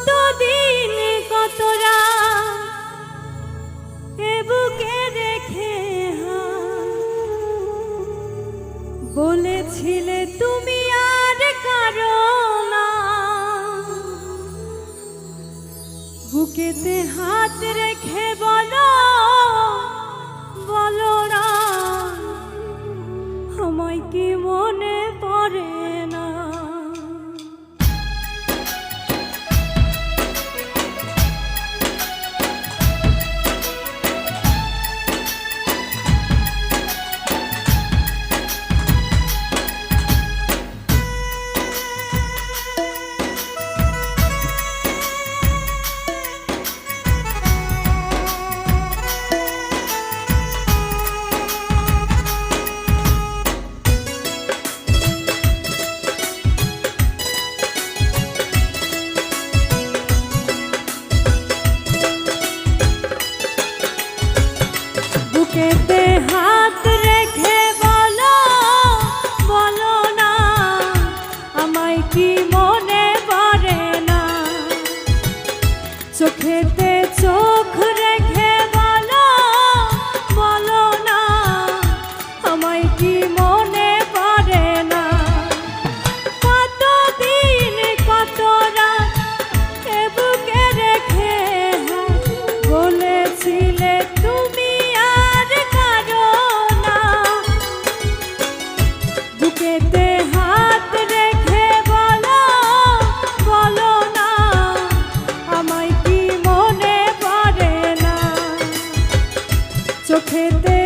কত দিন কত বুকে রেখে বলেছিলে তুমি আর কারও বুকেতে হাত রেখে বলো mucho que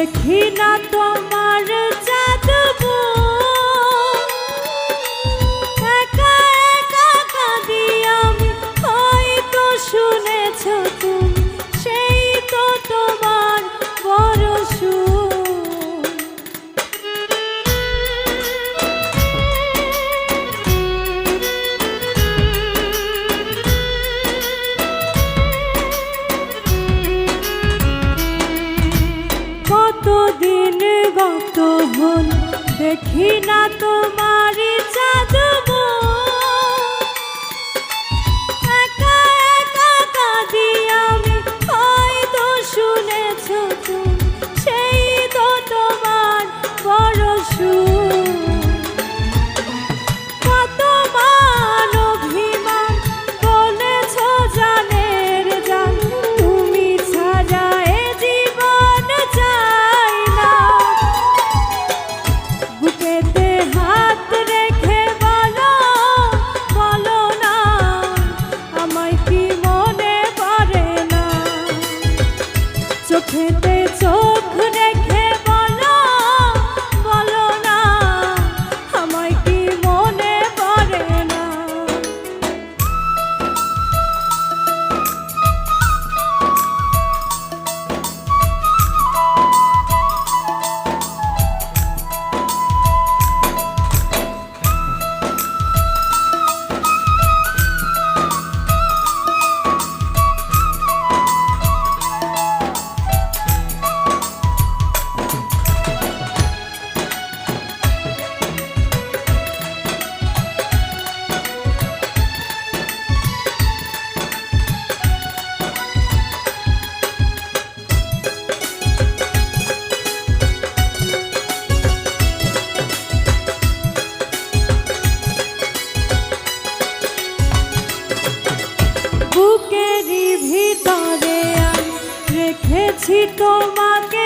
দেখি না তোমার দেখি না তোমার পেয়েছি তোমাকে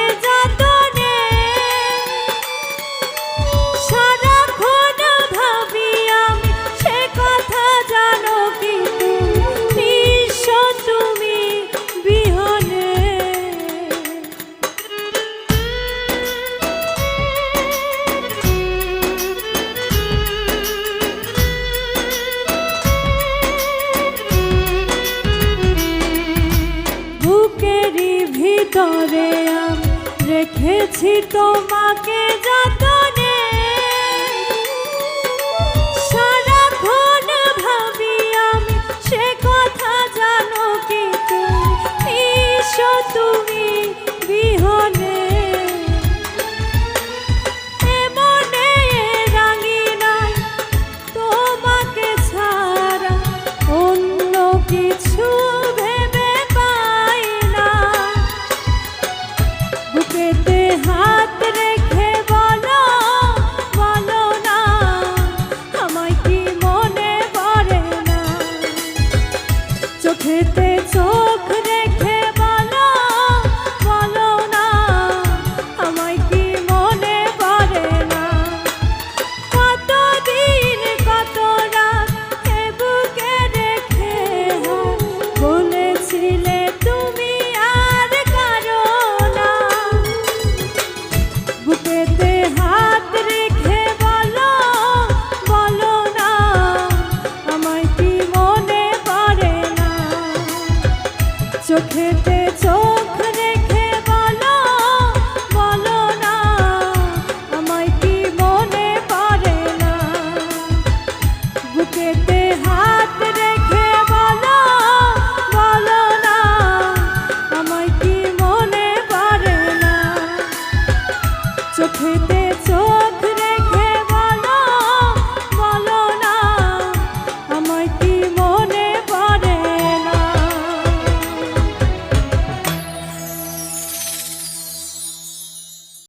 পেয়েছি তোমাকে যতনে। সারাক্ষণ ভাবি সে কথা জানো কি তুমি।